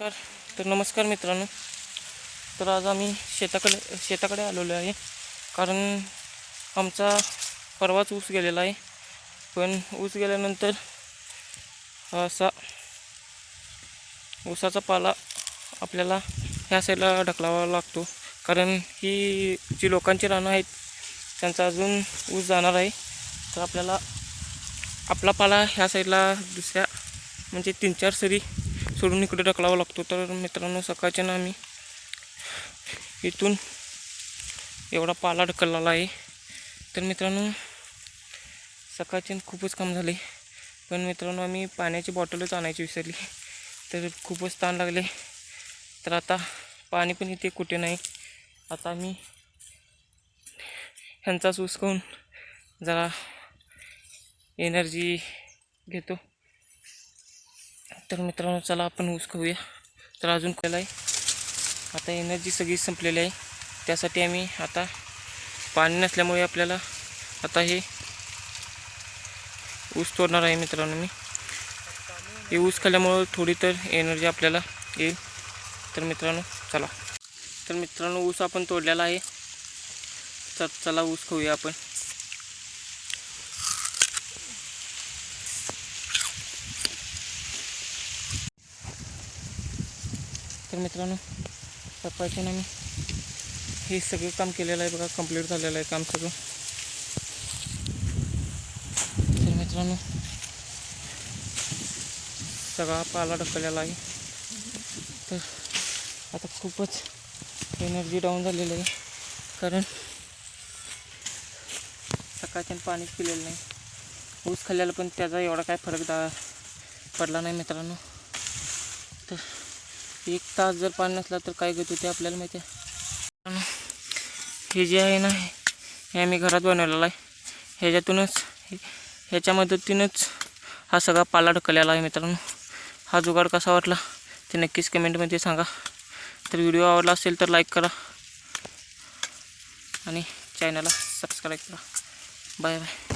नमस्कार. तर नमस्कार मित्रांनो. तर आज आम्ही शेताकडे शेताकडे आलेलो आहे. कारण आमचा परवाच ऊस गेलेला आहे. पण ऊस गेल्यानंतर असा ऊसाचा पाला आपल्याला ह्या साईडला ढकलावा लागतो. कारण ही जी लोकांची रानं आहेत त्यांचा अजून ऊस जाणार आहे. तर आपल्याला आपला पाला ह्या साईडला दुसऱ्या म्हणजे तीन चार सरी सोडून इकडे ढकलावा लागतो. तर मित्रांनो सकाळच्या ना आम्ही इथून एवढा पाला ढकललेला आहे. तर मित्रांनो सकाळचे खूपच काम झाले. पण मित्रांनो आम्ही पाण्याची बॉटलच आणायची विसरली. तर खूपच ताण लागले. तर आता पाणी पण इथे कुठे नाही. आता आम्ही ह्यांचाच उसकवून जरा एनर्जी घेतो. तर मित्रांनो चला आपण ऊस खाऊया तर अजून केलं आहे? आता एनर्जी सगळी संपलेली आहे. त्यासाठी आम्ही आता पाणी नसल्यामुळे आपल्याला आता हे ऊस तोडणार आहे मित्रांनो मी. हे ऊस खाल्ल्यामुळं थोडी तर एनर्जी आपल्याला येईल. तर मित्रांनो चला. तर मित्रांनो ऊस आपण तोडलेला आहे. तर चला ऊस खाऊया आपण. तर मित्रांनो सकाळच्या आम्ही मी. हे सगळं काम केलेलं आहे बघा कंप्लीट झालेलं आहे काम सगळं. तर मित्रांनो सगळा पाला ढकललेला आहे. तर आता खूपच एनर्जी डाऊन झालेली आहे कारण सकाळच्या पाणीच पिलेलं नाही. ऊस खाल्ल्याला पण त्याचा एवढा काय फरक दा पडला नाही मित्रांनो. तर एक तास जर पाणी नसला तर काय घेत होते आपल्याला माहिती आहे? हे जे आहे ना हे आम्ही घरात बनवलेलं आहे. ह्याच्यातूनच ह्याच्या मदतीनंच हा सगळा पाला ढकललेला आहे मित्रांनो. हा जुगाड कसा वाटला ते नक्कीच कमेंटमध्ये सांगा. तर व्हिडिओ आवडला असेल तर लाईक करा आणि चॅनलला सबस्क्राईब करा. Bye bye.